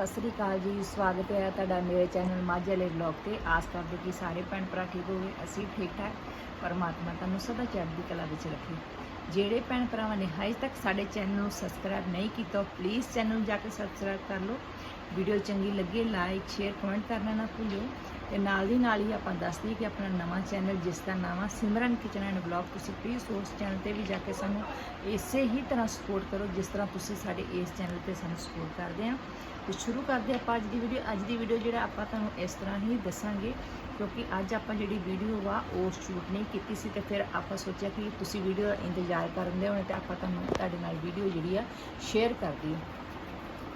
ਸਤਿ ਸ੍ਰੀ ਅਕਾਲ ਜੀ। ਸਵਾਗਤ ਹੈ ਤੁਹਾਡਾ ਮੇਰੇ ਚੈਨਲ ਮਾਝੇ ਵਾਲੇ ਵਲੌਗ ਤੇ। ਆਸ ਕਰਦੇ ਕਿ ਸਾਰੇ ਭੈਣ ਭਰਾ ਠੀਕ ਹੋਵੇ ਅਸੀਂ ਠੀਕ ਠਾਕ। ਪਰਮਾਤਮਾ ਤੁਹਾਨੂੰ ਸਦਾ ਚੜ੍ਹਦੀ ਕਲਾ ਵਿੱਚ ਰੱਖੇ। ਜਿਹੜੇ ਭੈਣ ਭਰਾਵਾਂ ਨੇ ਹਜੇ ਤੱਕ ਸਾਡੇ ਚੈਨਲ ਨੂੰ ਸਬਸਕ੍ਰਾਈਬ ਨਹੀਂ ਕੀਤਾ ਪਲੀਜ਼ ਚੈਨਲ ਨੂੰ ਜਾ ਕੇ ਸਬਸਕ੍ਰਾਈਬ ਕਰ ਲਓ। ਵੀਡੀਓ ਚੰਗੀ ਲੱਗੇ ਲਾਈਕ ਸ਼ੇਅਰ ਕਮੈਂਟ ਕਰਨਾ ਨਾ ਭੁੱਲਿਓ ਤੇ ਨਾਲ ਦੀ ਨਾਲ ਹੀ ਆਪਾਂ ਦੱਸ ਦਈਏ ਕਿ ਆਪਣਾ ਨਵਾਂ ਚੈਨਲ ਜਿਸ ਦਾ ਨਾਮ ਆ ਸਿਮਰਨ ਕਿਚਨ ਐਂਡ ਬਲੌਗ ਤੁਸੀਂ ਪਲੀਜ਼ ਉਸ ਚੈਨਲ ਤੇ ਵੀ ਜਾ ਕੇ ਸਾਨੂੰ ਇਸੇ ਹੀ ਤਰ੍ਹਾਂ ਸਪੋਰਟ ਕਰੋ, ਜਿਸ ਤਰ੍ਹਾਂ ਤੁਸੀਂ ਸਾਡੇ ਇਸ ਚੈਨਲ ਤੇ ਸਾਨੂੰ ਸਪੋਰਟ ਕਰਦੇ ਆ। ਤੇ ਸ਼ੁਰੂ ਕਰਦੇ ਆਪਾਂ ਅੱਜ ਦੀ ਵੀਡੀਓ ਅੱਜ ਦੀ ਵੀਡੀਓ ਜਿਹੜਾ ਆਪਾਂ ਤੁਹਾਨੂੰ ਇਸ ਤਰ੍ਹਾਂ ਹੀ ਦੱਸਾਂਗੇ, ਕਿਉਂਕਿ ਅੱਜ ਆਪਾਂ ਜਿਹੜੀ ਵੀਡੀਓ ਵਾ ਉਹ ਸ਼ੂਟ ਨਹੀਂ ਕੀਤੀ ਸੀ, ਤੇ ਫਿਰ ਆਪਾਂ ਸੋਚਿਆ ਕਿ ਤੁਸੀਂ ਵੀਡੀਓ ਦਾ ਇੰਤਜ਼ਾਰ ਕਰਦੇ ਹੋਣੇ, ਤੇ ਆਪਾਂ ਤੁਹਾਨੂੰ ਤੁਹਾਡੇ ਨਾਲ ਵੀਡੀਓ ਜਿਹੜੀ ਆ ਸ਼ੇਅਰ ਕਰਦੀ ਦਈਏ।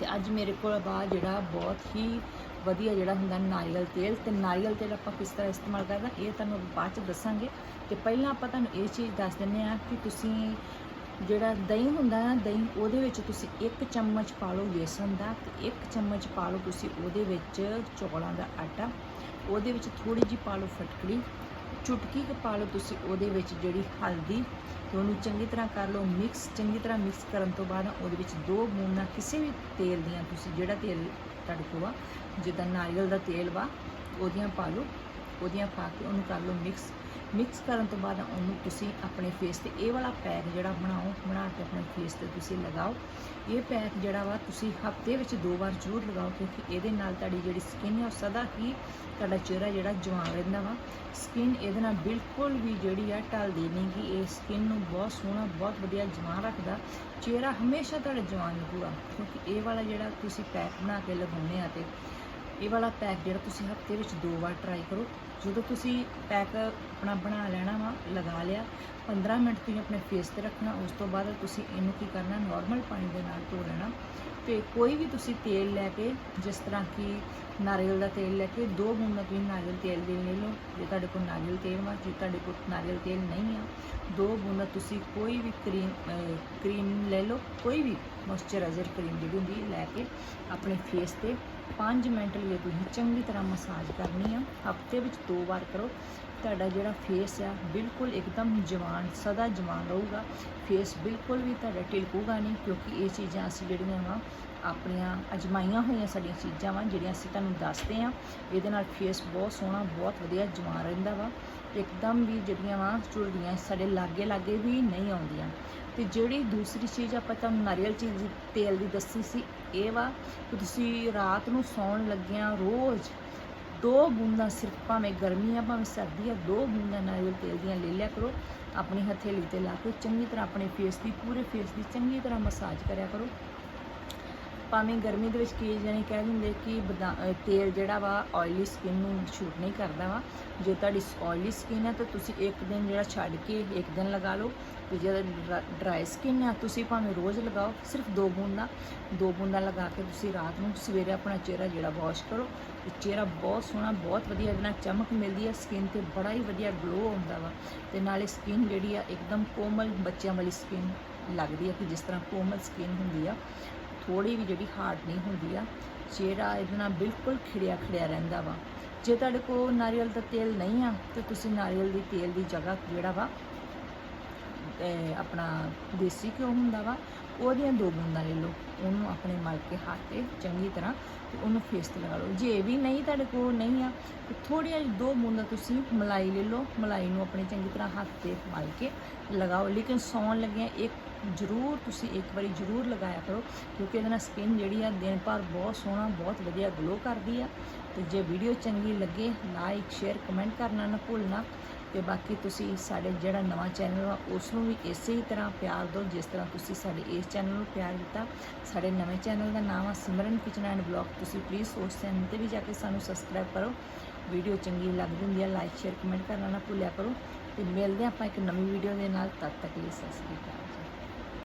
ਤੇ ਅੱਜ ਮੇਰੇ ਕੋਲ ਬਾ ਜਿਹੜਾ ਬਹੁਤ ਹੀ ਵਧੀਆ ਜਿਹੜਾ ਹੁੰਦਾ ਨਾਰੀਅਲ ਤੇਲ, ਤੇ ਨਾਰੀਅਲ ਤੇਲ ਆਪਾਂ ਕਿਸ ਤਰ੍ਹਾਂ ਇਸਤੇਮਾਲ ਕਰਦਾ ਇਹ ਤੁਹਾਨੂੰ ਬਾਅਦ ਚ ਦੱਸਾਂਗੇ। ਤੇ ਪਹਿਲਾਂ ਆਪਾਂ ਤੁਹਾਨੂੰ ਇਹ ਚੀਜ਼ ਦੱਸ ਦਿੰਦੇ ਆ ਕਿ ਤੁਸੀਂ ਜਿਹੜਾ ਦਹੀਂ ਹੁੰਦਾ ਨਾ, ਦਹੀਂ ਉਹਦੇ ਵਿੱਚ ਤੁਸੀਂ ਇੱਕ ਚਮਚ ਪਾ ਲਓ ਬੇਸਨ ਦਾ, ਤੇ ਇੱਕ ਚਮਚ ਪਾ ਲਓ ਤੁਸੀਂ ਉਹਦੇ ਵਿੱਚ ਚੌਲਾਂ ਦਾ ਆਟਾ। ਉਹਦੇ ਵਿੱਚ ਥੋੜੀ ਜਿਹੀ ਪਾ ਲਓ ਫਟਕੜੀ ਚੁਟਕੀ ਕੁ ਪਾ ਲਓ ਤੁਸੀਂ ਉਹਦੇ ਵਿੱਚ ਜਿਹੜੀ ਹਲਦੀ ਤੇ ਉਹਨੂੰ ਚੰਗੀ ਤਰ੍ਹਾਂ ਕਰ ਲਓ ਮਿਕਸ ਚੰਗੀ ਤਰ੍ਹਾਂ ਮਿਕਸ ਕਰਨ ਤੋਂ ਬਾਅਦ ਉਹਦੇ ਵਿੱਚ ਦੋ ਬੂੰਦਾਂ ਕਿਸੇ ਵੀ ਤੇਲ ਦੀਆਂ ਤੁਸੀਂ ਜਿਹੜਾ ਤੇਲ ਤੁਹਾਡੇ ਕੋਲ ਆ, ਜਿੱਦਾਂ ਨਾਰੀਅਲ ਦਾ ਤੇਲ ਵਾ, ਉਹਦੀਆਂ ਪਾ ਲਓ। ਉਹਦੀਆਂ ਪਾ ਕੇ ਉਹਨੂੰ ਕਰ ਲਓ ਮਿਕਸ ਮਿਕਸ ਕਰਨ ਤੋਂ ਬਾਅਦ ਉਹਨੂੰ ਤੁਸੀਂ ਆਪਣੇ ਫੇਸ ਤੇ ਇਹ ਵਾਲਾ ਪੈਕ ਜਿਹੜਾ ਬਣਾਓ, ਬਣਾ ਕੇ ਆਪਣੇ ਫੇਸ ਤੇ ਤੁਸੀਂ ਲਗਾਓ। ਇਹ ਪੈਕ ਜਿਹੜਾ ਵਾ ਤੁਸੀਂ ਹਫ਼ਤੇ ਵਿੱਚ ਦੋ ਵਾਰ ਜ਼ਰੂਰ ਲਗਾਓ ਕਿਉਂਕਿ ਇਹਦੇ ਨਾਲ ਤੁਹਾਡੀ ਜਿਹੜੀ ਸਕਿਨ ਹੈ ਉਹ ਸਦਾ ਹੀ ਤੁਹਾਡਾ ਚਿਹਰਾ ਜਿਹੜਾ ਜਵਾਨ ਰਹਿੰਦਾ ਵਾ। ਸਕਿਨ ਇਹਦੇ ਨਾਲ ਬਿਲਕੁਲ ਵੀ ਜਿਹੜੀ ਆ ਢਲਦੀ ਨਹੀਂ ਕਿ ਇਹ ਸਕਿਨ ਨੂੰ ਬਹੁਤ ਸੋਹਣਾ, ਬਹੁਤ ਵਧੀਆ ਜਵਾਨ ਰੱਖਦਾ। ਚਿਹਰਾ ਹਮੇਸ਼ਾ ਤੁਹਾਡਾ ਜਵਾਨ ਰਹੂਗਾ ਕਿਉਂਕਿ ਇਹ ਵਾਲਾ ਜਿਹੜਾ ਤੁਸੀਂ ਪੈਕ ਬਣਾ ਕੇ ਲਗਾਉਂਦੇ ਆ ਤੇ ਇਹ ਵਾਲਾ ਪੈਕ ਜਿਹੜਾ ਤੁਸੀਂ ਹਫ਼ਤੇ ਵਿੱਚ ਦੋ ਵਾਰ ਟਰਾਈ ਕਰੋ। ਜਦੋਂ ਤੁਸੀਂ ਪੈਕ ਆਪਣਾ ਬਣਾ ਲੈਣਾ ਵਾ, ਲਗਾ ਲਿਆ 15 ਮਿੰਟ ਤੁਸੀਂ ਆਪਣੇ ਫੇਸ ਤੇ ਰੱਖਣਾ, ਉਸ ਤੋਂ ਬਾਅਦ ਤੁਸੀਂ ਇਹਨੂੰ ਕੀ ਕਰਨਾ ਨਾਰਮਲ ਪਾਣੀ ਦੇ ਨਾਲ ਧੋ ਲੈਣਾ। ਤੇ ਕੋਈ ਵੀ ਤੁਸੀਂ ਤੇਲ ਲੈ ਕੇ, ਜਿਸ ਤਰ੍ਹਾਂ ਕਿ ਨਾਰੀਅਲ ਦਾ ਤੇਲ ਲੈ ਕੇ ਦੋ ਬੂੰਦਾਂ ਤੁਸੀਂ ਨਾਰੀਅਲ ਤੇਲ ਦੇ ਲੈ ਲਓ। ਜੇ ਤੁਹਾਡੇ ਕੋਲ ਨਾਰੀਅਲ ਤੇਲ ਵਾ, ਜੇ ਤੁਹਾਡੇ ਕੋਲ ਨਾਰੀਅਲ ਤੇਲ ਨਹੀਂ ਆ, ਦੋ ਬੂੰਦਾਂ ਤੁਸੀਂ ਕੋਈ ਵੀ ਕਰੀਮ ਕਰੀਮ ਲੈ ਲਓ, ਕੋਈ ਵੀ ਮੋਇਸਚਰਾਈਜ਼ਰ ਕਰੀਮ ਜਿਹੜੀ ਹੁੰਦੀ ਲੈ ਕੇ ਆਪਣੇ ਫੇਸ ਤੇ 5 ਮਿੰਟ ਲਈ ਤੁਸੀਂ ਚੰਗੀ ਤਰ੍ਹਾਂ ਮਸਾਜ ਕਰਨੀ ਆ। ਹਫ਼ਤੇ ਵਿੱਚ ਦੋ ਵਾਰ ਕਰੋ। ਤੁਹਾਡਾ ਜਿਹੜਾ ਫੇਸ ਆ, ਬਿਲਕੁਲ ਇੱਕਦਮ ਜਵਾਨ, ਸਦਾ ਜਵਾਨ ਰਹੂਗਾ। ਫੇਸ ਬਿਲਕੁਲ ਵੀ ਤੁਹਾਡਾ ਟਿਲਕੂਗਾ ਨਹੀਂ, ਕਿਉਂਕਿ ਇਹ ਚੀਜ਼ਾਂ ਅਸੀਂ ਜਿਹੜੀਆਂ ਵਾ, ਆਪਣੀਆਂ ਅਜਮਾਈਆਂ ਹੋਈਆਂ ਸਾਡੀਆਂ ਚੀਜ਼ਾਂ ਵਾ, ਜਿਹੜੀਆਂ ਅਸੀਂ ਤੁਹਾਨੂੰ ਦੱਸਦੇ ਆ। ਇਹਦੇ ਨਾਲ ਫੇਸ ਬਹੁਤ ਸੋਹਣਾ, ਬਹੁਤ ਵਧੀਆ ਜਵਾਨ ਰਹਿੰਦਾ ਵਾ। ਇੱਕਦਮ ਵੀ ਜਿਹੜੀਆਂ ਵਾ, ਝੁਰੜੀਆਂ ਸਾਡੇ ਲਾਗੇ ਲਾਗੇ ਵੀ ਨਹੀਂ ਆਉਂਦੀਆਂ। ਤੇ ਜਿਹੜੀ ਦੂਸਰੀ ਚੀਜ਼ ਆਪਾਂ ਤੁਹਾਨੂੰ ਨਾਰੀਅਲ ਚੀਜ਼ ਦੀ, ਤੇਲ ਦੀ ਦੱਸੀ ਸੀ, ਇਹ ਵਾ, ਕਿ ਤੁਸੀਂ ਰਾਤ ਨੂੰ ਸੌਣ ਲੱਗਿਆਂ ਰੋਜ਼ ਦੋ ਬੂੰਦਾਂ ਸਿਰਫ ਭਾਵੇਂ ਗਰਮੀ ਆ ਭਾਵੇਂ ਸਰਦੀ ਆ ਦੋ ਬੂੰਦਾਂ ਨਾਰੀਅਲ ਤੇਲ ਦੀਆਂ ਲੈ ਲਿਆ ਕਰੋ, ਆਪਣੀ ਹਥੇਲੀ ਤੇ ਲਾ ਕੇ ਚੰਗੀ ਤਰ੍ਹਾਂ ਆਪਣੇ ਫੇਸ ਦੀ, ਪੂਰੇ ਫੇਸ ਦੀ ਚੰਗੀ ਤਰ੍ਹਾਂ ਮਸਾਜ ਕਰਿਆ ਕਰੋ। ਭਾਵੇਂ ਗਰਮੀ ਦੇ ਵਿੱਚ ਕਈ ਜਣੇ ਕਹਿ ਦਿੰਦੇ ਕਿ ਬਦਾ- ਤੇਲ ਜਿਹੜਾ ਵਾ ਆਇਲੀ ਸਕਿਨ ਨੂੰ ਸ਼ੂਟ ਨਹੀਂ ਕਰਦਾ ਵਾ। ਜੇ ਤੁਹਾਡੀ ਆਇਲੀ ਸਕਿਨ ਹੈ ਤਾਂ ਤੁਸੀਂ ਇੱਕ ਦਿਨ ਜਿਹੜਾ ਛੱਡ ਕੇ ਇੱਕ ਦਿਨ ਲਗਾ ਲਓ। ਤੇ ਜੇ ਡਰਾਈ ਸਕਿਨ ਹੈ ਤੁਸੀਂ ਭਾਵੇਂ ਰੋਜ਼ ਲਗਾਓ, ਸਿਰਫ ਦੋ ਬੂੰਦਾਂ। ਦੋ ਬੂੰਦਾਂ ਲਗਾ ਕੇ ਤੁਸੀਂ ਰਾਤ ਨੂੰ ਸਵੇਰੇ ਆਪਣਾ ਚਿਹਰਾ ਜਿਹੜਾ ਵਾਸ਼ ਕਰੋ। ਤੇ ਚਿਹਰਾ ਬਹੁਤ ਸੋਹਣਾ, ਬਹੁਤ ਵਧੀਆ ਇਹਦੇ ਨਾਲ ਚਮਕ ਮਿਲਦੀ ਹੈ ਸਕਿਨ ਤੇ ਬੜਾ ਹੀ ਵਧੀਆ ਗਲੋ ਆਉਂਦਾ ਵਾ। ਤੇ ਨਾਲੇ ਸਕਿਨ ਜਿਹੜੀ ਆ, ਇੱਕਦਮ ਕੋਮਲ ਬੱਚਿਆਂ ਵਾਲੀ ਸਕਿਨ ਲੱਗਦੀ ਹੈ ਕਿ ਜਿਸ ਤਰ੍ਹਾਂ ਕੋਮਲ ਸਕਿਨ ਹੁੰਦੀ ਆ। ਥੋੜੀ ਵੀ ਜਿਹੜੀ ਹਾਰਡ ਨਹੀਂ ਹੁੰਦੀ ਆ, ਚਿਹਰਾ ਇਹਦੇ ਨਾਲ ਬਿਲਕੁਲ ਖਿੜਿਆ ਖਿੜਿਆ ਰਹਿੰਦਾ ਵਾ। ਜੇ ਤੁਹਾਡੇ ਕੋਲ ਨਾਰੀਅਲ ਦਾ ਤੇਲ ਨਹੀਂ ਆ, ਤੇ ਤੁਸੀਂ ਨਾਰੀਅਲ ਦੀ ਤੇਲ ਦੀ ਜਗ੍ਹਾ ਜਿਹੜਾ ਵਾ ਆਪਣਾ ਦੇਸੀ ਘਿਓ ਹੁੰਦਾ ਵਾ ਉਹਦੀਆਂ ਦੋ ਬੂੰਦਾਂ ਲੈ ਲਓ, ਉਹਨੂੰ ਆਪਣੇ ਮਲ ਕੇ ਹੱਥ ਤੇ ਚੰਗੀ ਤਰ੍ਹਾਂ ਤੇ ਉਹਨੂੰ ਫੇਸ ਤੇ ਲਗਾ ਲਓ। ਜੇ ਵੀ ਨਹੀਂ ਤੁਹਾਡੇ ਕੋਲ ਨਹੀਂ ਆ, ਤੇ ਥੋੜ੍ਹੀਆਂ ਜਿਹੀ ਦੋ ਬੂੰਦਾਂ ਤੁਸੀਂ ਮਲਾਈ ਲੈ ਲਓ, ਮਲਾਈ ਨੂੰ ਆਪਣੇ ਚੰਗੀ ਤਰ੍ਹਾਂ ਹੱਥ ਤੇ ਮਲ ਕੇ ਲਗਾਓ। ਲੇਕਿਨ ਸੌਣ ਲੱਗਿਆ ਇੱਕ ਜ਼ਰੂਰ ਤੁਸੀਂ ਇੱਕ ਵਾਰੀ ਜ਼ਰੂਰ ਲਗਾਇਆ ਕਰੋ, ਕਿਉਂਕਿ ਇਹਦੇ ਨਾਲ ਸਕਿਨ ਜਿਹੜੀ ਆ, ਦਿਨ ਭਰ ਬਹੁਤ ਸੋਹਣਾ, ਬਹੁਤ ਵਧੀਆ ਗਲੋ ਕਰਦੀ ਆ। ਤੇ ਜੇ ਵੀਡੀਓ ਚੰਗੀ ਲੱਗੇ ਲਾਈਕ ਸ਼ੇਅਰ ਕਮੈਂਟ ਕਰਨਾ ਨਾ ਭੁੱਲਣਾ। ਤੇ ਬਾਕੀ ਤੁਸੀਂ ਸਾਡੇ ਜਿਹੜਾ ਨਵਾਂ ਚੈਨਲ ਆ ਉਸ ਨੂੰ ਵੀ ਇਸੇ ਹੀ ਤਰ੍ਹਾਂ ਪਿਆਰ ਦਿਓ, ਜਿਸ ਤਰ੍ਹਾਂ ਤੁਸੀਂ ਸਾਡੇ ਇਸ ਚੈਨਲ ਨੂੰ ਪਿਆਰ ਦਿੱਤਾ। ਸਾਡੇ ਨਵੇਂ ਚੈਨਲ ਦਾ ਨਾਮ ਆ ਸਿਮਰਨ ਕਿਚਨ ਐਂਡ ਬਲੌਗ। ਤੁਸੀਂ ਪਲੀਜ਼ ਉਸ ਚੈਨਲ ਤੇ ਵੀ ਜਾ ਕੇ ਸਾਨੂੰ ਸਬਸਕ੍ਰਾਈਬ ਕਰੋ। ਵੀਡੀਓ ਚੰਗੀ ਲੱਗਦੀ ਹੁੰਦੀ ਆ ਲਾਈਕ ਸ਼ੇਅਰ ਕਮੈਂਟ ਕਰਨਾ ਨਾ ਭੁੱਲਿਆ ਕਰੋ। ਤੇ ਮਿਲਦੇ ਹਾਂ ਆਪਾਂ ਇੱਕ ਨਵੀਂ ਵੀਡੀਓ ਦੇ ਨਾਲ, ਤਦ ਤੱਕ ਲਈ ਸਤਿ ਸ੍ਰੀ ਅਕਾਲ ਜੀ।